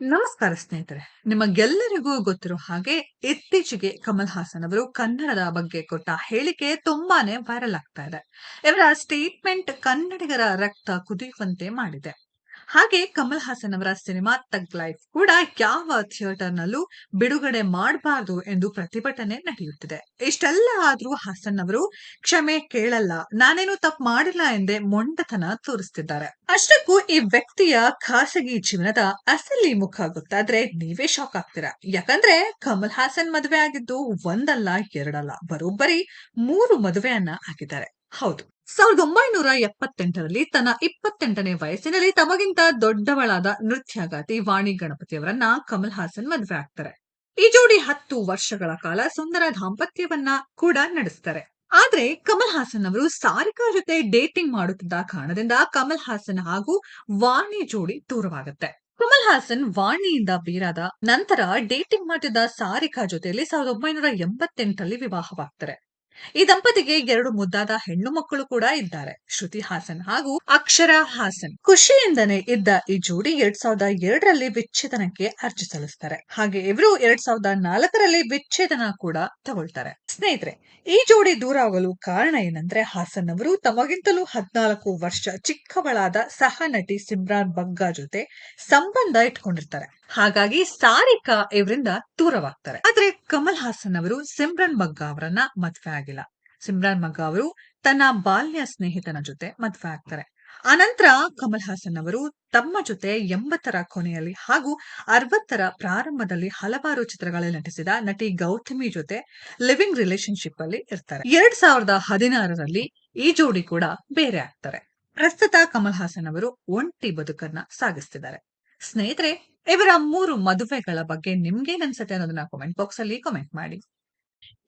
ನಮಸ್ಕಾರ ಸ್ನೇಹಿತರೆ, ನಿಮಗೆಲ್ಲರಿಗೂ ಗೊತ್ತಿರೋ ಹಾಗೆ ಇತ್ತೀಚೆಗೆ ಕಮಲ್ ಹಾಸನ್ ಅವರು ಕನ್ನಡದ ಬಗ್ಗೆ ಕೊಟ್ಟ ಹೇಳಿಕೆ ತುಂಬಾನೇ ವೈರಲ್ ಆಗ್ತಾ ಇದೆ. ಇವರ ಸ್ಟೇಟ್ಮೆಂಟ್ ಕನ್ನಡಿಗರ ರಕ್ತ ಕುದಿಯುವಂತೆ ಮಾಡಿದೆ. ಹಾಗೆ ಕಮಲ್ ಹಾಸನ್ ಅವರ ಸಿನಿಮಾ ತಗ್ ಲೈಫ್ ಕೂಡ ಯಾವ ಥಿಯೇಟರ್ ನಲ್ಲೂ ಬಿಡುಗಡೆ ಮಾಡಬಾರದು ಎಂದು ಪ್ರತಿಭಟನೆ ನಡೆಯುತ್ತಿದೆ. ಇಷ್ಟೆಲ್ಲ ಆದ್ರೂ ಹಾಸನ್ ಅವರು ಕ್ಷಮೆ ಕೇಳಲ್ಲ. ನಾನೇನು ತಪ್ಪು ಮಾಡಿಲ್ಲ ಎಂದೇ ಮೊಂಡತನ ತೋರಿಸ್ತಿದ್ದಾರೆ. ಅಷ್ಟಕ್ಕೂ ಈ ವ್ಯಕ್ತಿಯ ಖಾಸಗಿ ಜೀವನದ ಅಸಲಿ ಮುಖ ಗೊತ್ತಾದ್ರೆ ನೀವೇ ಶಾಕ್ ಆಗ್ತೀರಾ? ಯಾಕಂದ್ರೆ ಕಮಲ್ ಹಾಸನ್ ಮದುವೆ ಆಗಿದ್ದು ಒಂದಲ್ಲ ಎರಡಲ್ಲ, ಬರೋಬ್ಬರಿ ಮೂರು ಮದುವೆಯನ್ನ ಆಗಿದ್ದಾರೆ. ಹೌದು. ಸಾವಿರದ ಒಂಬೈನೂರ ಎಪ್ಪತ್ತೆಂಟರಲ್ಲಿ ತನ್ನ ಇಪ್ಪತ್ತೆಂಟನೇ ವಯಸ್ಸಿನಲ್ಲಿ ತಮಗಿಂತ ದೊಡ್ಡವಳಾದ ನೃತ್ಯಗಾತಿ ವಾಣಿ ಗಣಪತಿಯವರನ್ನ ಕಮಲ್ ಹಾಸನ್ ಮದುವೆ ಆಗ್ತಾರೆ. ಈ ಜೋಡಿ ಹತ್ತು ವರ್ಷಗಳ ಕಾಲ ಸುಂದರ ದಾಂಪತ್ಯವನ್ನ ಕೂಡ ನಡೆಸ್ತಾರೆ. ಆದ್ರೆ ಕಮಲ್ ಹಾಸನ್ ಅವರು ಸಾರಿಕಾ ಜೊತೆ ಡೇಟಿಂಗ್ ಮಾಡುತ್ತಿದ್ದ ಕಾರಣದಿಂದ ಕಮಲ್ ಹಾಸನ್ ಹಾಗೂ ವಾಣಿ ಜೋಡಿ ದೂರವಾಗುತ್ತೆ. ಕಮಲ್ ಹಾಸನ್ ವಾಣಿಯಿಂದ ಬೇರಾದ ನಂತರ ಡೇಟಿಂಗ್ ಮಾಡಿದ ಸಾರಿಕಾ ಜೊತೆಯಲ್ಲಿ ಸಾವಿರದ ಒಂಬೈನೂರ ಎಂಬತ್ತೆಂಟರಲ್ಲಿ ವಿವಾಹವಾಗ್ತಾರೆ. ಈ ದಂಪತಿಗೆ ಎರಡು ಮುದ್ದಾದ ಹೆಣ್ಣು ಮಕ್ಕಳು ಕೂಡ ಇದ್ದಾರೆ. ಶ್ರುತಿ ಹಾಸನ್ ಹಾಗೂ ಅಕ್ಷರ ಹಾಸನ್. ಖುಷಿಯಿಂದನೇ ಇದ್ದ ಈ ಜೋಡಿ ಎರಡ್ ಸಾವಿರದ ಎರಡರಲ್ಲಿ ವಿಚ್ಛೇದನಕ್ಕೆ ಅರ್ಜಿ ಸಲ್ಲಿಸ್ತಾರೆ. ಹಾಗೆ ಇವರು ಎರಡ್ ಸಾವಿರದ ನಾಲ್ಕರಲ್ಲಿ ವಿಚ್ಛೇದನ ಕೂಡ ತಗೊಳ್ತಾರೆ. ಸ್ನೇಹಿತರೆ, ಈ ಜೋಡಿ ದೂರ ಆಗಲು ಕಾರಣ ಏನಂದ್ರೆ ಹಾಸನ್ ಅವರು ತಮಗಿಂತಲೂ ಹದಿನಾಲ್ಕು ವರ್ಷ ಚಿಕ್ಕವಳಾದ ಸಹ ನಟಿ ಸಿಮ್ರಾನ್ ಬಗ್ಗಾ ಜೊತೆ ಸಂಬಂಧ ಇಟ್ಕೊಂಡಿರ್ತಾರೆ. ಹಾಗಾಗಿ ಸಾರಿಕಾ ಇವರಿಂದ ದೂರವಾಗ್ತಾರೆ. ಆದ್ರೆ ಕಮಲ್ ಹಾಸನ್ ಅವರು ಸಿಮ್ರಾನ್ ಬಗ್ಗಾ ಅವರನ್ನ ಮದ್ವೆ ಆಗಿಲ್ಲ. ಸಿಮ್ರಾನ್ ಮಗ ಅವರು ತನ್ನ ಬಾಲ್ಯ ಸ್ನೇಹಿತನ ಜೊತೆ ಮದ್ವೆ ಆಗ್ತಾರೆ. ಅನಂತರ ಕಮಲ್ ಹಾಸನ್ ಅವರು ತಮ್ಮ ಜೊತೆ ಎಂಬತ್ತರ ಕೊನೆಯಲ್ಲಿ ಹಾಗೂ ಅರವತ್ತರ ಪ್ರಾರಂಭದಲ್ಲಿ ಹಲವಾರು ಚಿತ್ರಗಳಲ್ಲಿ ನಟಿಸಿದ ನಟಿ ಗೌತಮಿ ಜೊತೆ ಲಿವಿಂಗ್ ರಿಲೇಶನ್ಶಿಪ್ ಅಲ್ಲಿ ಇರ್ತಾರೆ. ಎರಡ್ ಸಾವಿರದ ಹದಿನಾರರಲ್ಲಿ ಈ ಜೋಡಿ ಕೂಡ ಬೇರೆ ಆಗ್ತಾರೆ. ಪ್ರಸ್ತುತ ಕಮಲ್ ಹಾಸನ್ ಅವರು ಒಂಟಿ ಬದುಕನ್ನ ಸಾಗಿಸ್ತಿದ್ದಾರೆ. ಸ್ನೇಹಿತರೆ, ಇವರ ಮೂರು ಮದುವೆಗಳ ಬಗ್ಗೆ ನಿಮ್ಗೇನ್ ಅನ್ಸುತ್ತೆ ಅನ್ನೋದನ್ನ ಕಾಮೆಂಟ್ ಬಾಕ್ಸ್ ಅಲ್ಲಿ ಕಾಮೆಂಟ್ ಮಾಡಿ.